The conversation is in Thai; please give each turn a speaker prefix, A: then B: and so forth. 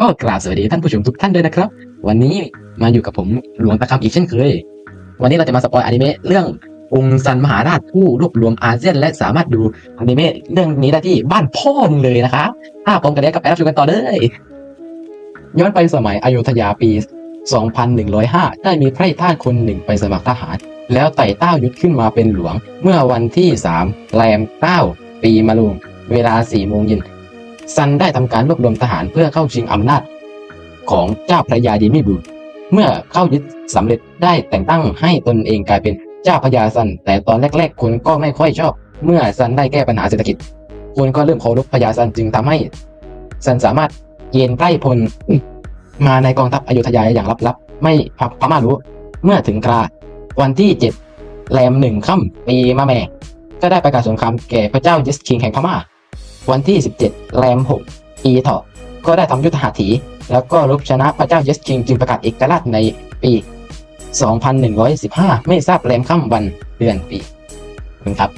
A: ก็กราบสวัสดีท่านผู้ชมทุกท่านด้วยนะครับ วันนี้มาอยู่กับผมหลวงตะคำอีกเช่นเคย วันนี้เราจะมาสปอยอนิเมะเรื่ององค์ซันมหาราชผู้รวบรวมอาเซียน และสามารถดูอนิเมะเรื่องนี้ได้ที่บ้านพ่อมึงเลยนะคะถ้าพร้อมกันแล้วก็ไปรับชมกันต่อเลยย้อนไปสมัยอยุธยาปี 2105 ได้มีไพร่ท่านคนหนึ่งไปสมัครทหาร แล้วไต่เต้ายุทธขึ้นมาเป็นหลวง เมื่อวันที่ 3 แรม 9 ปีมะรุง เวลา 4 โมงเย็น ซันได้ทำการรวบรวมทหารเพื่อเข้าชิงอำนาจของเจ้าพระยาดีมิบูเมื่อเข้ายึดสำเร็จได้แต่งตั้งให้ตนเองกลายเป็นเจ้าพระยาซัน แต่ตอนแรก ๆ คนก็ไม่ค่อยชอบ เมื่อซันได้แก้ปัญหาเศรษฐกิจ คนก็เริ่มเคารพพระยาซันจึงทำให้ซันสามารถเย็นใกล้พลมาในกองทัพอยุธยาอย่างลับๆ ไม่พพม่ารู้ เมื่อถึงกราวันที่เจ็ดแรมหนึ่งค่ำปีมะแม่ ก็ได้ประกาศสงครามแก่พระเจ้ายิสคิงแห่งพม่า วันที่ 17 แรม 6 ปีเถาะก็ได้ทำยุทธหัตถี แล้วก็รบชนะพระเจ้าเยสคิงจึงประกาศเอกราชในปี 2115 ไม่ทราบแรมค่ำวันเดือนปีคุณครับ